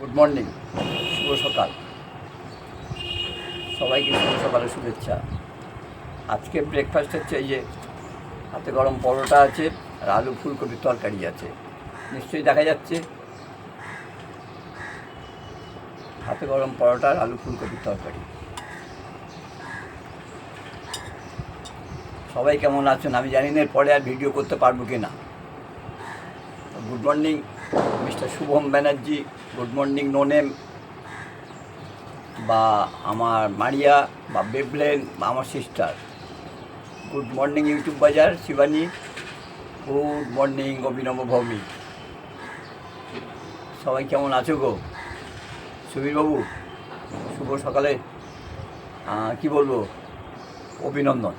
Good morning শুভ সকাল। সবাইকে শুভ সকালের শুভেচ্ছা। আজকে ব্রেকফাস্ট হচ্ছে এই যে হাতে গরম পরোটা আছে, আর আলু ফুলকপির তরকারি আছে। নিশ্চয়ই দেখা যাচ্ছে। হাতে গরম পরোটা আর আলু ফুলকপির তরকারি। সবাই কেমন আছেন? আমি জানি না এরপরে আর ভিডিও করতে পারব কি না good morning mister Shubham Banerjee, good morning, no name, বা আমার মারিয়া, বা বেবলেন, বা আমার সিস্টার। গুড মর্নিং, ইউটিউব বাজার, শিবানী। গুড মর্নিং, অভিনব ভৌমিক। সবাই কেমন আছো গো? সুবীরবাবু শুভ সকালে। কি বলব? অভিনন্দন।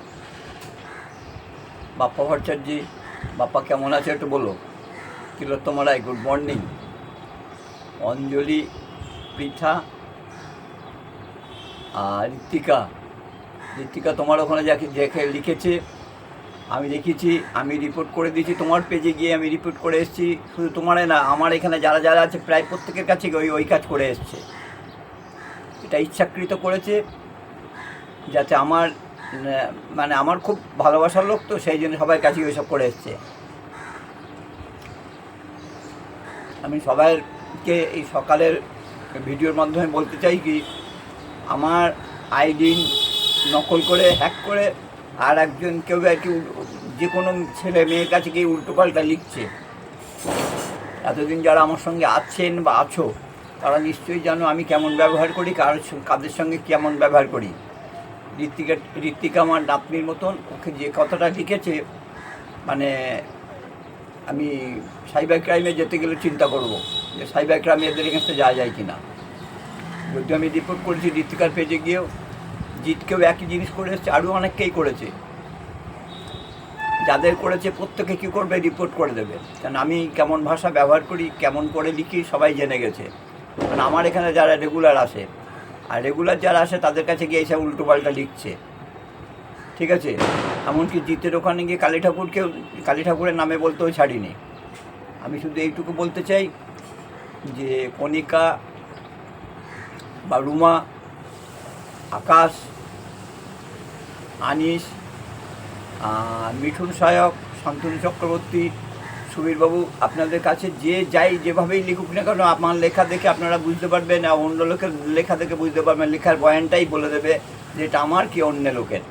বাপ্পা ভট্টাচার্যি, বাপ্পা কেমন আছে একটু বলো। Tilottama good morning. অঞ্জলি, পৃথা আর ঋত্বিকা ঋত্বিকা তোমার ওখানে যাকে দেখে লিখেছে। আমি দেখেছি আমি রিপোর্ট করে দিয়েছি। তোমার পেজে গিয়ে আমি রিপোর্ট করে এসেছি। শুধু তোমারে না, আমার এখানে যারা যারা আছে, প্রায় প্রত্যেকের কাছে ওই ওই কাজ করে এসছে। এটা ইচ্ছাকৃত করেছে যাতে আমার মানে আমার খুব ভালোবাসার লোক তো সেই জন্য সবার কাছে ওইসব করে এসছে। আমি সবাইকে এই সকালের ভিডিওর মাধ্যমে বলতে চাই কি, আমার আইডি নকল করে হ্যাক করে আর একজন কেউ আর কি যে কোনো ছেলে মেয়ের কাছে গিয়ে উল্টোপাল্টা লিখছে। এতদিন যারা আমার সঙ্গে আছেন বা আছো, তারা নিশ্চয়ই জানো আমি কেমন ব্যবহার করি, কার কাদের সঙ্গে কেমন ব্যবহার করি। ঋত্বিকা ঋত্বিকা আমার নাতনির মতন, ওকে যে কথাটা লিখেছে মানে আমি সাইবার ক্রাইমে যেতে গেলে চিন্তা করব যে সাইবার ক্রাইমে এদের এগেনস্টে যাওয়া যায় কি না যদি আমি রিপোর্ট করেছি ঋতিকার পেজে গিয়েও জিতকেও একই জিনিস করে এসছে, আরও অনেককেই করেছে। যাদের করেছে, প্রত্যেকে কী করবে? রিপোর্ট করে দেবে। কারণ আমি কেমন ভাষা ব্যবহার করি, কেমন করে লিখি, সবাই জেনে গেছে। কারণ আমার এখানে যারা রেগুলার আসে, আর রেগুলার যারা আসে, তাদের কাছে গিয়ে এসে উল্টোপাল্টা লিখছে। ঠিক আছে? এমনকি জিতের ওখানে গিয়ে কালী ঠাকুরকেও, কালী ঠাকুরের নামে বলতেও ছাড়িনি। আমি শুধু এইটুকু বলতে চাই যে কণিকা বা রুমা, আকাশ, আনিস মিঠুন সায়ক শান্তনু চক্রবর্তী, সুবীরবাবু, আপনাদের কাছে যে যাই যেভাবেই লিখুক না কেন, আমার লেখা দেখে আপনারা বুঝতে পারবেন অন্য লোকের লেখা দেখে বুঝতে পারবেন। লেখার বয়ানটাই বলে দেবে যে এটা আমার কি অন্য লোকের?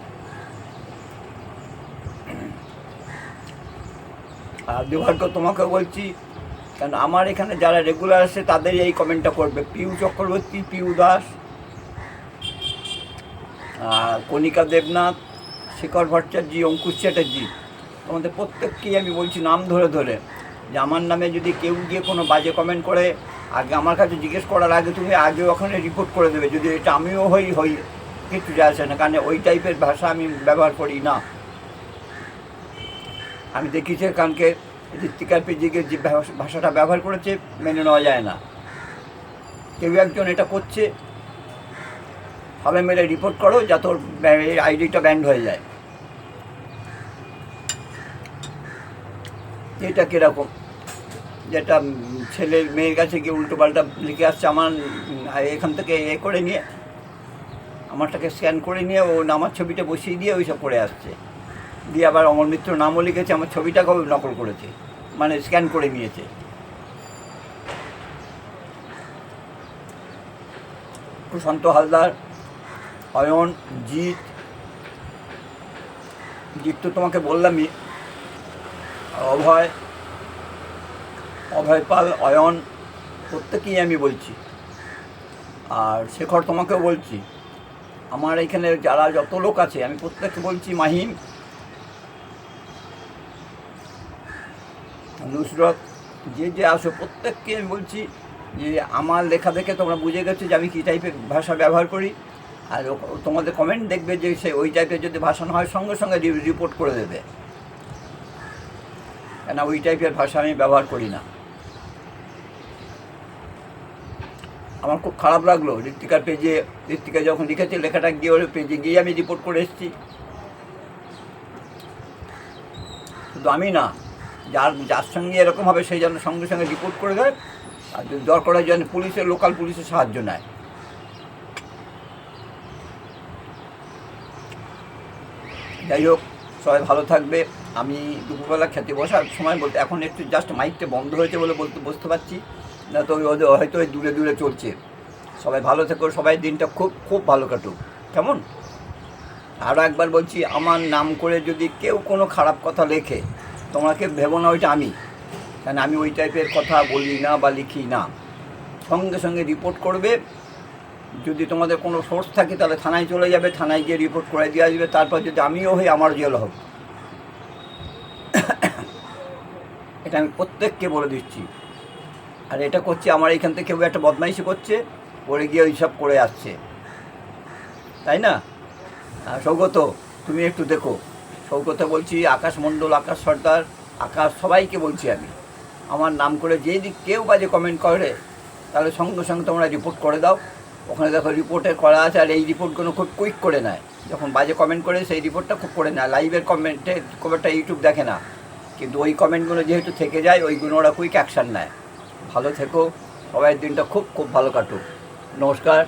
আর দুর্ভাগ্য তোমাকে বলছি। কারণ আমার এখানে যারা রেগুলার আসে তাদের এই কমেন্টটা করবে। পিউ চক্রবর্তী, পিউ দাস আর কণিকা দেবনাথ, শেখর ভট্টাচার্য, অঙ্কুশ চ্যাটার্জি। তোমাদের প্রত্যেককেই আমি বলছি নাম ধরে ধরে। যে আমার নামে যদি কেউ গিয়ে কোনো বাজে কমেন্ট করে, আগে আমার কাছে জিজ্ঞেস করার আগে তুমি আগে ওখানে রিপোর্ট করে দেবে। যদি এটা আমিও হই হই, কিছু যায় আসে না। কারণ ওই টাইপের ভাষা আমি ব্যবহার করি না। আমি দেখেছি কারণকে ঋত্বিকার পেজিকে যে ভাষাটা ব্যবহার করেছে, মেনে নেওয়া যায় না। কেউ একজন এটা করছে সবাই মিলে রিপোর্ট করো, যাতে ওর আইডিটা ব্যান্ড হয়ে যায়। এটা কীরকম? যেটা ছেলে মেয়ের কাছে গিয়ে উল্টো পাল্টা লিখে আসছে, আমার এখান থেকে এ করে নিয়ে, আমারটাকে স্ক্যান করে নিয়ে ও আমার ছবিটা বসিয়ে দিয়ে ওইসব করে আসছে। দিয়ে আবার অমর মিত্র নামও লিখেছে, আমার ছবিটাকেও নকল করেছে মানে স্ক্যান করে নিয়েছে। প্রশান্ত হালদার, অয়ন, জিৎ। জিৎ তো তোমাকে বললামই, অভয় অভয় পাল, অয়ন প্রত্যেকেই আমি বলছি। আর শেখর তোমাকেও বলছি। আমার এখানে যারা যত লোক আছে, আমি প্রত্যেককে বলছি, মাহিম নুসরত, যে যে আসো, প্রত্যেককে আমি বলছি যে আমার লেখা দেখে তোমরা বুঝে গেছো যে আমি কী টাইপের ভাষা ব্যবহার করি। আর তোমাদের কমেন্ট দেখবে যে সে ওই টাইপের যদি ভাষা না হয়, সঙ্গে সঙ্গে রিপোর্ট করে দেবে। কেন ওই টাইপের ভাষা আমি ব্যবহার করি না। আমার খুব খারাপ লাগল ঋত্বিকার পেজে ঋত্বিকা যখন লিখেছে লেখাটা গিয়ে ওর পেজে গিয়ে আমি রিপোর্ট করে এসেছি। শুধু আমি না যার যার সঙ্গে এরকম হবে, সেই জন্য সঙ্গে সঙ্গে রিপোর্ট করে দেয়। আর যদি দরকার হয়, যেন পুলিশের লোকাল পুলিশের সাহায্য নেয়। যাই হোক, সবাই ভালো থাকবে। আমি দুপুরবেলা খেতে বসার সময় বলতে, এখন একটু জাস্ট মাইকটা বন্ধ হয়েছে বলে বলতে, বুঝতে পারছি। না তো ওদের হয়তো দূরে দূরে চলছে। সবাই ভালো থেকো, সবাই দিনটা খুব খুব ভালো কাটুক। কেমন? আরও একবার বলছি, আমার নাম করে যদি কেউ কোনো খারাপ কথা লেখে তোমাকে ভেবো না ওইটা আমি। কারণ আমি ওই টাইপের কথা বলি না বা লিখি না। সঙ্গে সঙ্গে রিপোর্ট করবে। যদি তোমাদের কোনো সোর্স থাকে তাহলে থানায় চলে যাবে, থানায় গিয়ে রিপোর্ট করে দিয়ে আসবে। তারপর যদি আমিও হই, আমার জেল হোক এটা আমি প্রত্যেককে বলে দিচ্ছি। আর এটা করছে, আমার এখান থেকে কেউ একটা বদমাইশি করছে পরে গিয়ে ওই সব করে আসছে। তাই না? সৌগত, তুমি একটু দেখো। সৌগত বলছি, আকাশ মণ্ডল, আকাশ সর্দার, আকাশ সবাইকে বলছি আমি। আমার নাম করে যেই দিক কেউ বাজে কমেন্ট করে, তাহলে সঙ্গে সঙ্গে তোমরা রিপোর্ট করে দাও। ওখানে দেখো রিপোর্টে করা আছে, আর এই রিপোর্টগুলো খুব কুইক করে নেয়। যখন বাজে কমেন্ট করে, সেই রিপোর্টটা খুব করে নেয়। লাইভের কমেন্টে খুব একটা ইউটিউব দেখে না। কিন্তু ওই কমেন্টগুলো যেহেতু থেকে যায়, ওইগুলো ওরা কুইক অ্যাকশান নেয়। ভালো থেকো সবাই দিনটা খুব খুব ভালো কাটুক। নমস্কার।